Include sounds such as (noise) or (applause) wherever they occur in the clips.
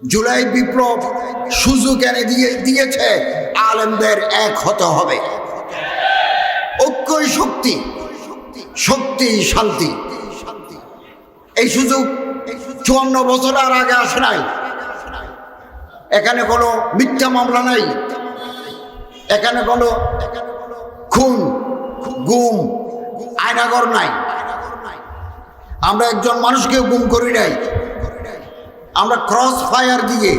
জুলাই বিপ্লব সুযোগ এনে দিয়ে দিয়েছে, আলেমদের এক হতে হবে। ঐক্যই শক্তি শক্তি শান্তি। এই সুযোগ চুয়ান্ন বছর আর আগে আসে নাই। এখানে কোনো মিথ্যা মামলা নাই। এখানে কোনো খুন, গুম আয়নাগর নাই। আমরা একজন মানুষকেও গুম করি নাই। আমরা ক্রস ফায়ার দিয়ে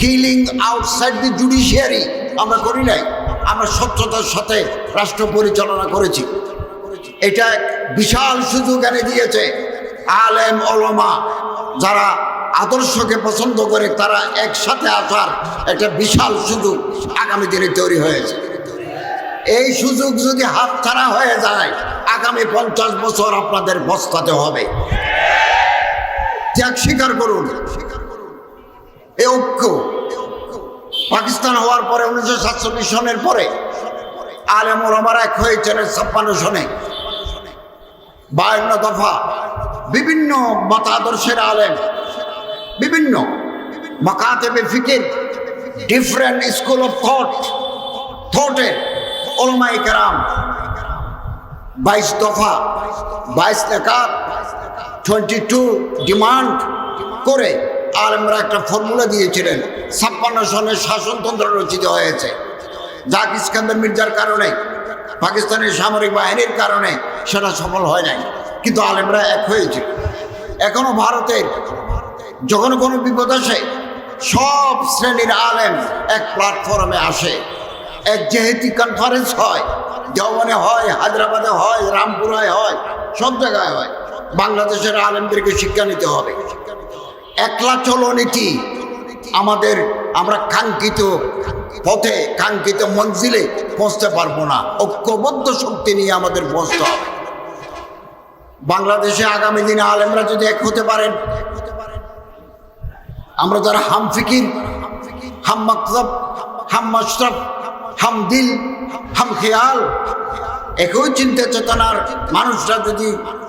কিলিং আউটসাইড দি জুডিশিয়ারি আমরা করি নাই। আমরা স্বচ্ছতার সাথে রাষ্ট্র পরিচালনা করেছি। এটা বিশাল সুযোগ এনে দিয়েছে। আলেম ওলমা যারা আদর্শকে পছন্দ করে, তারা একসাথে আসার একটা বিশাল সুযোগ আগামী দিনে তৈরি হয়েছে। এই সুযোগ যদি হাত হাতছাড়া হয়ে যায়, আগামী পঞ্চাশ বছর আপনাদের বস্তাতে হবে। ত্যাগ স্বীকার করুন। এ ঐক্য পাকিস্তান হওয়ার পরে উনিশশো সাতচল্লিশ সনের পরে আলেম ওলামারা এক হয়েছিলেন ছাপ্পান্ন সনে। বায়ান্ন দফা বিভিন্ন মতাদর্শের আলেম, বিভিন্ন মাকাতেবে ফিকির ডিফারেন্ট স্কুল অফ থট থটের ওলমাই কেরাম, বাইশ দফা, বাইশ লেখা টোয়েন্টি টু ডিমান্ড করে আলেমরা একটা ফর্মুলা দিয়েছিলেন। ছাপ্পান্ন সনের শাসনতন্ত্র রচিত হয়েছে। জাক ইস্কান্দার মির্জার কারণে, পাকিস্তানের সামরিক বাহিনীর কারণে সেটা সফল হয় নাই। কিন্তু আলেমরা এক হয়েছিল এখনও ভারতের যখন কোনো বিপদ আসে, সব শ্রেণির আলেম এক প্ল্যাটফর্মে আসে। এক যেহেতু কনফারেন্স হয় দেওয়ানে হয়, হায়দ্রাবাদে হয়, রামপুরায় হয়, সব জায়গায় হয়। বাংলাদেশের আলেমদেরকে শিক্ষা নিতে হবে। একলা চলো নীতি আমাদের আমরা কাঙ্ক্ষিত পথে, কাঙ্ক্ষিত মঞ্জিলে পৌঁছতে পারব না। ঐক্যবদ্ধ শক্তি নিয়ে আমাদের পৌঁছতে হবে। বাংলাদেশে আগামী দিনে আলেমরা যদি এক হতে পারেন, আমরা যারা হাম ফিকির, হাম মকসব হাম মশরফ হাম দিল, হাম খেয়াল, একই চিন্তা চেতনার মানুষরা যদি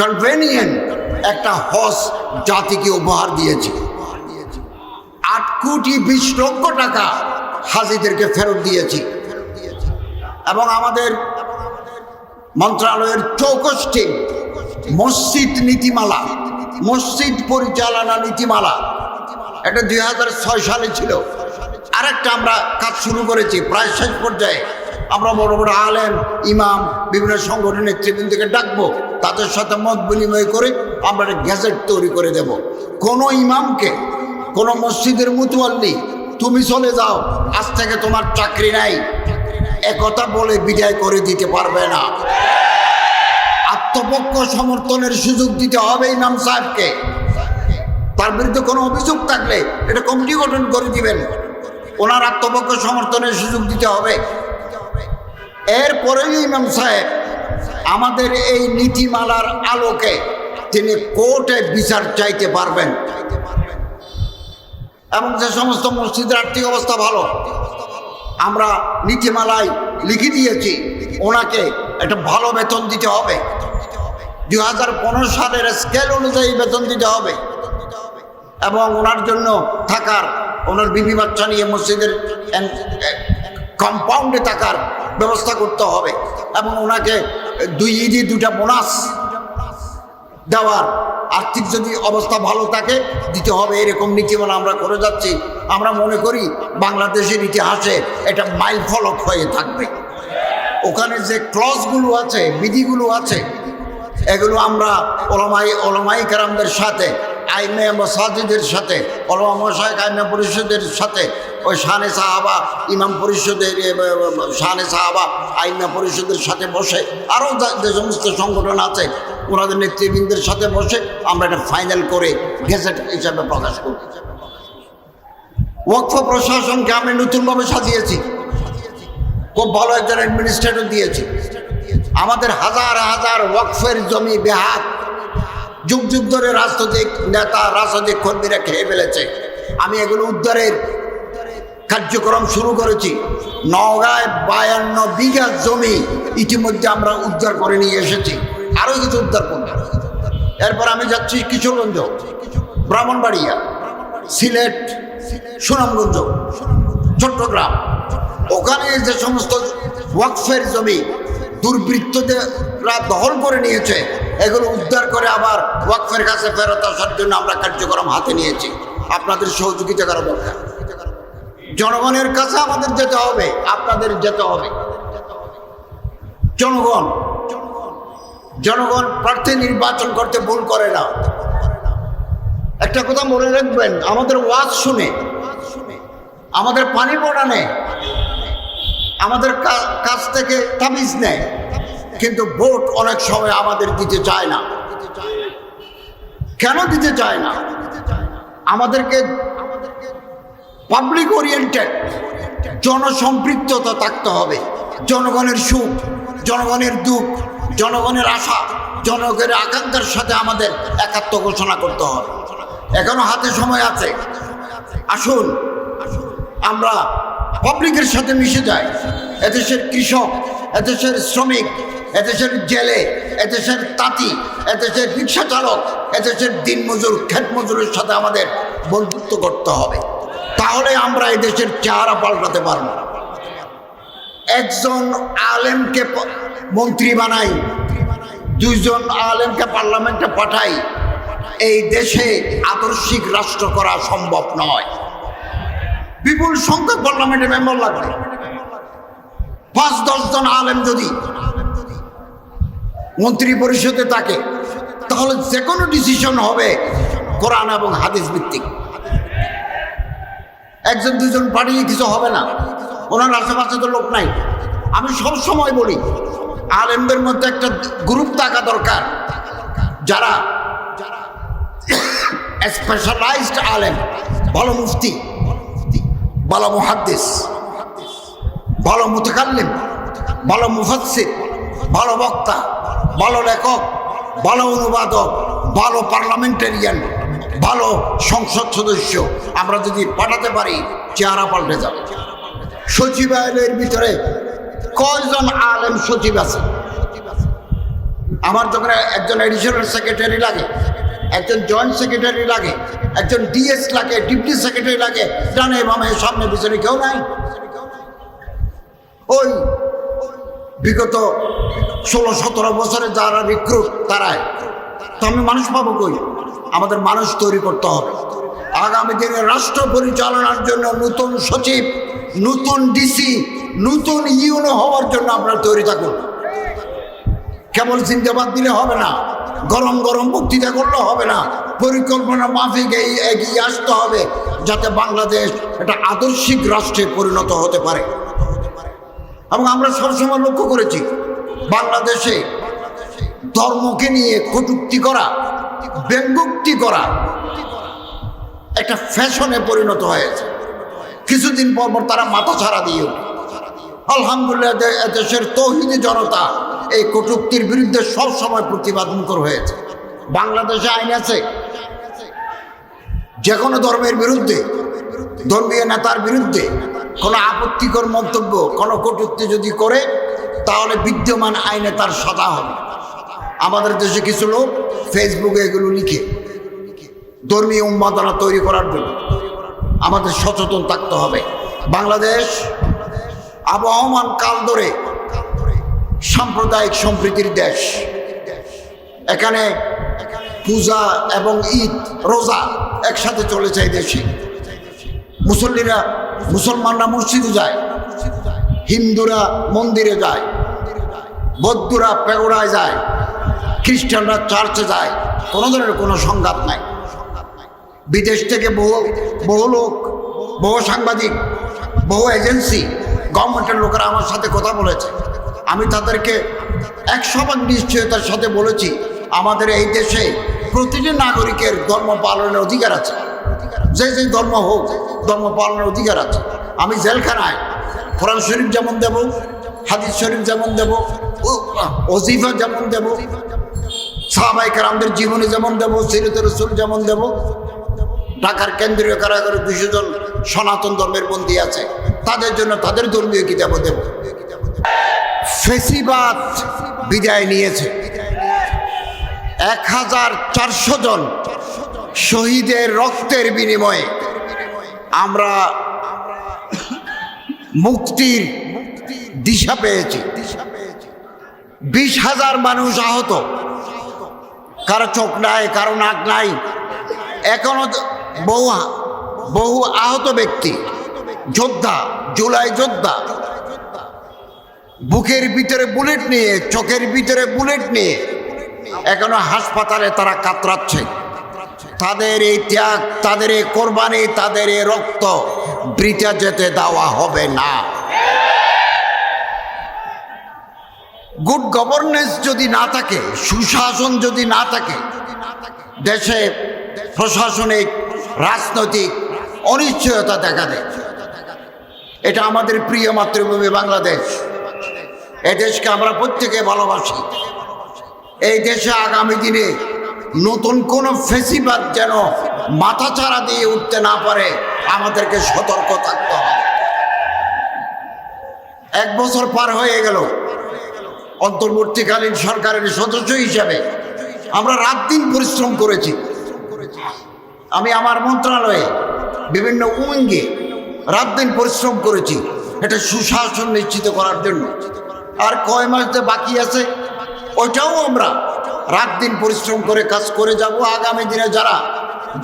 কনভেনিয়েন্ট একটা হস জাতিকে উপহার দিয়েছে। আট কোটি বিশ লক্ষ টাকা হাজিদেরকে ফেরত দিয়েছি। এবং আমাদের মন্ত্রণালয়ের চৌকষ্টি মসজিদ নীতিমালা, মসজিদ পরিচালনা নীতিমালা, এটা দুই হাজার ছয় সালে ছিল। আরেকটা আমরা কাজ শুরু করেছি, প্রায় শেষ পর্যায়ে। আমরা বড় বড় আলেম, ইমাম, বিভিন্ন সংগঠনের নেতৃবৃন্দকে ডাকবো, তাদের সাথে মত বিনিময় করে আমরা একটা গ্যাজেট তৈরি করে দেব। কোনো ইমামকে, কোনো মসজিদের মুতুয়াল্লি, তুমি চলে যাও, আজ থেকে তোমার চাকরি নাই। একথা বলে বিদায় করে দিতে পারবে না। আত্মপক্ষ সমর্থনের সুযোগ দিতে হবে ইমাম সাহেবকে। তার বিরুদ্ধে কোনো অভিযোগ থাকলে এটা কমিটি গঠন করে দিবেন। ওনার আত্মপক্ষ সমর্থনের সুযোগ দিতে হবে। এরপরেই ইমাম সাহেব আমাদের এই নীতিমালার আলোকে তিনি কোর্টে বিচার চাইতে পারবেন। এবং যে সমস্ত মসজিদের আর্থিক অবস্থা ভালো, আমরা নীতিমালায় লিখে দিয়েছি, ওনাকে একটা ভালো বেতন দিতে হবে। দু হাজার পনেরো সালের স্কেল অনুযায়ী বেতন দিতে হবে। এবং ওনার জন্য থাকার, ওনার বিবি বাচ্চা নিয়ে মসজিদের কম্পাউন্ডে থাকার ব্যবস্থা করতে হবে। এবং ওনাকে দুই ইডি দুটা বোনাস দেওয়ার আর্থিক যদি অবস্থা ভালো থাকে, দিতে হবে। এরকম নীতিমালা আমরা করে যাচ্ছি। আমরা মনে করি বাংলাদেশের ইতিহাসে এটা মাইল ফলক হয়ে থাকবে। ওখানে যে ক্লসগুলো আছে, বিধিগুলো আছে এগুলো আমরা ওলামাই ওলামাই কারামদের সাথে, আইমে মসাজিদের সাথে, ওলামা মশাইক আইমে পরিষদের সাথে, ওই শানে সাহাবা, ইমাম পরিষদের শানে সাহাবা, আইমা পরিষদের সাথে বসে, আরও যে সমস্ত সংগঠন আছে, ওনাদের নেতৃবৃন্দের সাথে বসে আমরা এটা ফাইনাল করে গেজেট হিসাবে প্রকাশ করি ওয়াকফ প্রশাসনকে আমি নতুনভাবে সাজিয়েছি। খুব ভালো একজন অ্যাডমিনিস্ট্রেটর দিয়েছে। আমাদের হাজার হাজার ওয়াকফের জমি বেহাত। যুগ যুগ ধরে রাজনৈতিক নেতা, রাজনৈতিক কর্মীরা খেয়ে ফেলেছে। আমি এগুলো উদ্ধারের কার্যক্রম শুরু করেছি। নওগাঁয় বায়ান্ন বিঘা জমি ইতিমধ্যে আমরা উদ্ধার করে নিয়ে এসেছি। আরও কিছু উদ্ধার করব। এরপর আমি যাচ্ছি কিশোরগঞ্জ, ব্রাহ্মণবাড়িয়া, সিলেট, সুনামগঞ্জ, চট্টগ্রাম। ওখানে যে সমস্ত ওয়াকফের জমি দুর্বৃত্তদেররা দখল করে নিয়েছে। এগুলো উদ্ধার করে আবার ওয়াকফের কাছে ফেরত আসার জন্য আমরা কার্যক্রম হাতে নিয়েছি। আপনাদের সহযোগিতা করা দরকার। জনগণের কাছে আমাদের যেতে হবে, আপনাদের যেতে হবে। জনগণ জনগণ প্রার্থী নির্বাচন করতে ভুল করে না। একটা কথা মনে রাখবেন, আমাদের ওয়াজ শুনে, আমাদের পানি পড়ানে আমাদের কাছ থেকে তাবিজ নেয়। কিন্তু ভোট অনেক সময় আমাদের দিতে চায় না। কেন দিতে চায় না? আমাদেরকে পাবলিক ওরিয়েন্টেড জনসম্পৃক্ততা থাকতে হবে। জনগণের সুখ, জনগণের দুঃখ, জনগণের আশা, জনগণের আকাঙ্ক্ষার সাথে আমাদের একাত্ম ঘোষণা করতে হবে। এখনও হাতে সময় আছে। আসুন, আমরা পাবলিকের সাথে মিশে যায়। এদেশের কৃষক, এদেশের শ্রমিক, এদেশের জেলে, এদেশের তাঁতি, এদেশের রিক্সা চালক, এদেশের দিনমজুর ক্ষেত মজুরের সাথে আমাদের বন্ধুত্ব করতে হবে। তাহলে আমরা এদেশের চেহারা পাল্টাতে পারব। একজন আলেমকে মন্ত্রী বানাই, দুইজন আলেমকে পার্লামেন্টে পাঠাই, এই দেশে আদর্শিক রাষ্ট্র করা সম্ভব নয়। বিপুল সংখ্যক পার্লামেন্টে মেম্বার লাগবে। পাঁচ দশজন আলেম যদি মন্ত্রী পরিষদে থাকে, তাহলে যে কোনো ডিসিশন হবে কোরআন এবং হাদিস ভিত্তিক। একজন, দুজন পাঠিয়ে কিছু হবে না। ওনার আশেপাশে তো লোক নাই। আমি সব সময় বলি, আলেমদের মধ্যে একটা গ্রুপ থাকা দরকার। যারা (coughs) স্পেশালাইজড আলেম, ভালো মুফতি। ভালো মুহাদ্দিস, ভালো মুতাকাল্লিম, ভালো মুফাসসির, ভালো বক্তা, ভালো লেখক, ভালো অনুবাদক, ভালো পার্লামেন্টারিয়ান, ভালো সংসদ সদস্য। আমরা যদি পাঠাতে পারি, চেহারা পাল্টে যাবে। সচিবালয়ের ভিতরে কয়জন আলেম সচিব আছে? আমার যখন একজন এডিশনাল সেক্রেটারি লাগে, একজন জয়েন্ট সেক্রেটারি লাগে একজন ডিএস লাগে ডিপটি সেক্রেটারি লাগে ডানে বামে সামনে পিছনে কেউ নাই। ওই বিগত ষোলো, সতেরো বছরে যারা রিক্রুট তারাই। তো আমি মানুষ পাবো কই? আমাদের মানুষ তৈরি করতে হবে। আগামী দিনে রাষ্ট্র পরিচালনার জন্য নতুন সচিব, নতুন ডিসি নতুন ইউনো হওয়ার জন্য আপনারা তৈরি থাকুন। কেবল চিন্তাবাদ দিলে হবে না, গরম গরম বক্তৃতা করলে হবে না। পরিকল্পনা মাফিক এগিয়ে আসতে হবে যাতে বাংলাদেশ একটা আদর্শিক রাষ্ট্রে পরিণত হতে পারে। এবং আমরা সবসময় লক্ষ্য করেছি, বাংলাদেশে ধর্মকে নিয়ে কটুক্তি করা, ব্যঙ্গোক্তি করা একটা ফ্যাশনে পরিণত হয়েছে। কিছুদিন পর পর তারা মাথা ছাড়া দিয়ে আলহামদুলিল্লাহ দেশের তৌহিদি জনতা এই কটুক্তির বিরুদ্ধে সবসময় প্রতিবাদ মুখর হয়েছে। বাংলাদেশে আইন আছে যে কোনো ধর্মের বিরুদ্ধে, ধর্মীয় নেতার বিরুদ্ধে কোনো আপত্তিকর মন্তব্য, কোনো কটূক্তি যদি করে, তাহলে বিদ্যমান আইনে তার সদা হবে। আমাদের দেশে কিছু লোক ফেসবুকে এগুলো লিখে, ধর্মীয় উন্মাদনা তৈরি করার জন্য আমাদের সচেতন থাকতে হবে। বাংলাদেশ আবহমান কাল ধরে সাম্প্রদায়িক সম্প্রীতির দেশ। এখানে পূজা এবং ঈদ, রোজা একসাথে চলেছে এই দেশে। মুসল্লিরা মুসলমানরা মসজিদে যায়, হিন্দুরা মন্দিরে যায়, বৌদ্ধরা পেগোড়ায় যায়, খ্রিস্টানরা চার্চে যায়, কোনো ধরনের কোনো সংঘাত নাই। বিদেশ থেকে বহু বহু লোক, বহু সাংবাদিক, বহু এজেন্সি, গভর্নমেন্টের লোকেরা আমার সাথে কথা বলেছে। আমি তাদেরকে একশো ভাগ নিশ্চয়তার সাথে বলেছি, আমাদের এই দেশে প্রতিটি নাগরিকের ধর্ম পালনের অধিকার আছে। যে যে ধর্ম হোক, ধর্ম পালনের অধিকার আছে। আমি জেলখানায় কোরআন শরীফ যেমন দেব, হাদিস শরীফ যেমন দেব ওজিফা যেমন দেব সাহাবাই কারামদের জীবনী যেমন দেব, সিরত রসুল যেমন দেব, ঢাকার কেন্দ্রীয় কারাগারে দুশো জন সনাতন ধর্মের বন্দী আছে। তাদের জন্য তাদের ধর্মীয় কিতাবও দেব। ফেসিবাদ বিদায় নিয়েছে। এক হাজার চারশো জন শহীদের রক্তের বিনিময়ে আমরা মুক্তির দিশা পেয়েছি। বিশ হাজার মানুষ আহত। কারও চোখ নাই, কারও নাক নাই। এখনও বহু বহু আহত ব্যক্তি, যোদ্ধা, জুলাই যোদ্ধা। বুকের ভিতরে বুলেট নিয়ে, চোখের ভিতরে বুলেট নিয়ে এখনও হাসপাতালে তারা কাতরাচ্ছে। তাদের এই ত্যাগ, তাদের এই কোরবানি, তাদের এই রক্ত বৃথা যেতে দেওয়া হবে না। গুড গভর্নেন্স যদি না থাকে, সুশাসন যদি না থাকে, দেশে প্রশাসনিক, রাজনৈতিক অনিশ্চয়তা দেখা দেয়। এটা আমাদের প্রিয় মাতৃভূমি বাংলাদেশ। এই দেশকে আমরা প্রত্যেকে ভালোবাসি। এই দেশে আগামী দিনে নতুন কোন ফেসিবাদ যেন মাথা ছাড়া দিয়ে উঠতে না পারে, আমাদেরকে সতর্ক থাকতে হবে। এক বছর পার হয়ে গেল। অন্তর্বর্তীকালীন সরকারের সদস্য হিসাবে আমরা রাত দিন পরিশ্রম করেছি। আমি আমার মন্ত্রণালয়ে বিভিন্ন উইঙ্গে রাত দিন পরিশ্রম করেছি। এটা সুশাসন নিশ্চিত করার জন্য। আর কয় মাস বাকি আছে ওইটাও আমরা রাত দিন পরিশ্রম করে কাজ করে যাব। আগামী দিনে যারা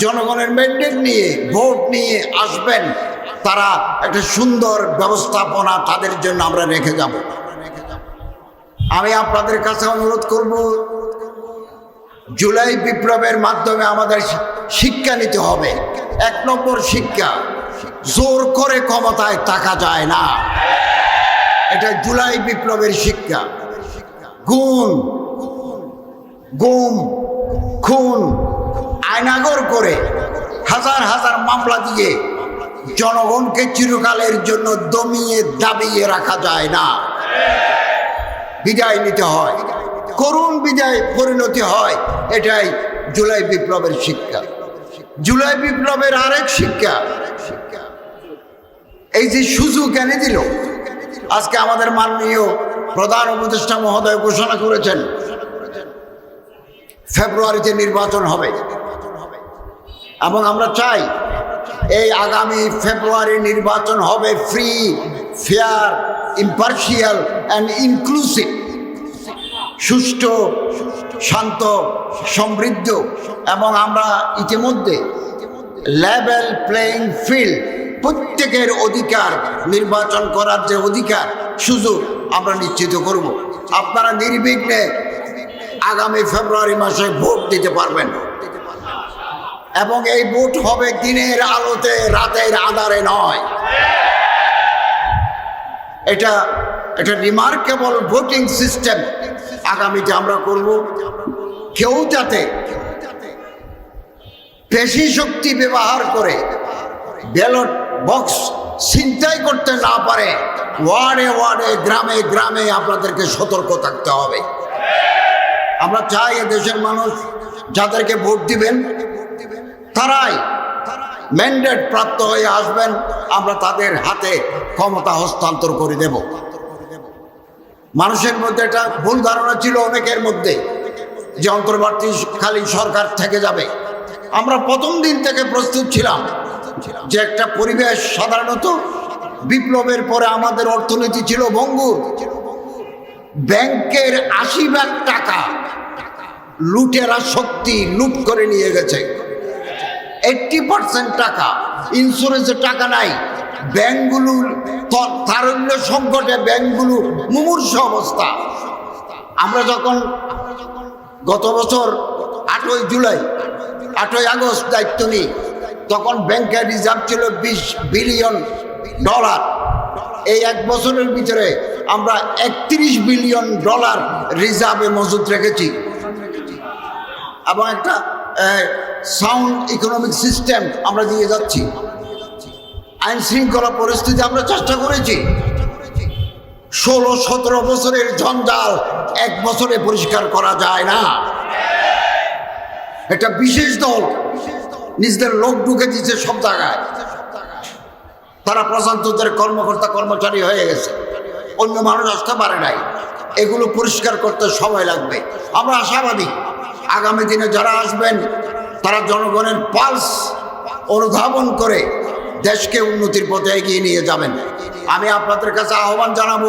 জনগণের ম্যান্ডেট নিয়ে ভোট নিয়ে আসবেন, তারা একটা সুন্দর ব্যবস্থাপনা তাদের জন্য আমরা রেখে যাব। আমি আপনাদের কাছে অনুরোধ করব, জুলাই বিপ্লবের মাধ্যমে আমাদের শিক্ষা নিতে হবে। এক নম্বর শিক্ষা, জোর করে ক্ষমতায় থাকা যায় না। এটা জুলাই বিপ্লবের শিক্ষা। গুণ, গুম, খুন আয়নাগর করে হাজার হাজার মামলা দিয়ে জনগণকে চিরকালের জন্য দমিয়ে দাবিয়ে রাখা যায় না। বিদায় নিতে হয়। করুণ বিদায় পরিণতি হয়। এটাই জুলাই বিপ্লবের শিক্ষা। জুলাই বিপ্লবের আরেক শিক্ষা। এই যে সুযোগ এনে দিল। আজকে আমাদের মাননীয় প্রধান উপদেষ্টা মহোদয় ঘোষণা করেছেন, ফেব্রুয়ারিতে নির্বাচন হবে। এবং আমরা চাই এই আগামী ফেব্রুয়ারি নির্বাচন হবে free fair impartial and inclusive সুষ্ঠু, শান্ত, সমৃদ্ধ এবং আমরা ইতিমধ্যে লেভেল প্লেইং ফিল্ড প্রত্যেকের অধিকার, নির্বাচন করার যে অধিকার, সুযোগ আমরা নিশ্চিত করব। আপনারা নির্বিঘ্নে আগামী ফেব্রুয়ারি মাসে ভোট দিতে পারবেন। এবং এই ভোট হবে দিনের আলোতে, রাতের আধারে নয়। এটা এটা রিমার্কেবল ভোটিং সিস্টেম আগামীতে আমরা করব। কেউ যাতে পেশি শক্তি ব্যবহার করে ব্যালট বক্স ছিনতাই করতে না পারে, ওয়ার্ডে ওয়ার্ডে, গ্রামে গ্রামে আপনাদেরকে সতর্ক থাকতে হবে। আমরা চাই দেশের মানুষ যাদেরকে ভোট দিবেন, তারাই ম্যান্ডেট প্রাপ্ত হয়ে আসবেন, আমরা তাদের হাতে ক্ষমতা হস্তান্তর করে দেব। মানুষের মধ্যে একটা ভুল ধারণা ছিল অনেকের মধ্যে, যে অন্তর্বর্তীকালীন সরকার থেকে যাবে। আমরা প্রথম দিন থেকে প্রস্তুত ছিলাম। যে একটা পরিবেশ সাধারণত বিপ্লবের পরে আমাদের অর্থনীতি ছিল ভঙ্গুর। ব্যাংকের আশি ভাগ টাকা লুটেরা শক্তি লুট করে নিয়ে গেছে। এইটটি পার্সেন্ট টাকা ইন্স্যুরেন্সের টাকা নাই। ব্যাংকগুলো তারল্য সংকটে ব্যাংকগুলো মুমূর্ষ অবস্থা। আমরা যখন গত বছর আটই জুলাই, আটই আগস্ট দায়িত্ব নিই তখন ব্যাংকের রিজার্ভ ছিল বিশ বিলিয়ন ডলার। এই এক বছরের ভিতরে আমরা একত্রিশ বিলিয়ন ডলার রিজার্ভে মজুদ রেখেছি। এবং একটা সাউন্ড ইকোনমিক সিস্টেম আমরা দিয়ে যাচ্ছি। আইন শৃঙ্খলা পরিস্থিতি আমরা চেষ্টা করেছি। ষোলো, সতেরো বছরের জঞ্জাল এক বছরে পরিষ্কার করা যায় না। একটা বিশেষ দল নিজেদের লোক ঢুকে দিচ্ছে সব জায়গায়। তারা প্রশান্তদের কর্মকর্তা, কর্মচারী হয়ে গেছে। অন্য মানুষ আসতে পারে নাই। এগুলো পরিষ্কার করতে সময় লাগবে। আমরা আশাবাদী। আগামী দিনে যারা আসবেন, তারা জনগণের পালস অনুধাবন করে দেশকে উন্নতির পথে এগিয়ে নিয়ে যাবেন। আমি আপনাদের কাছে আহ্বান জানাব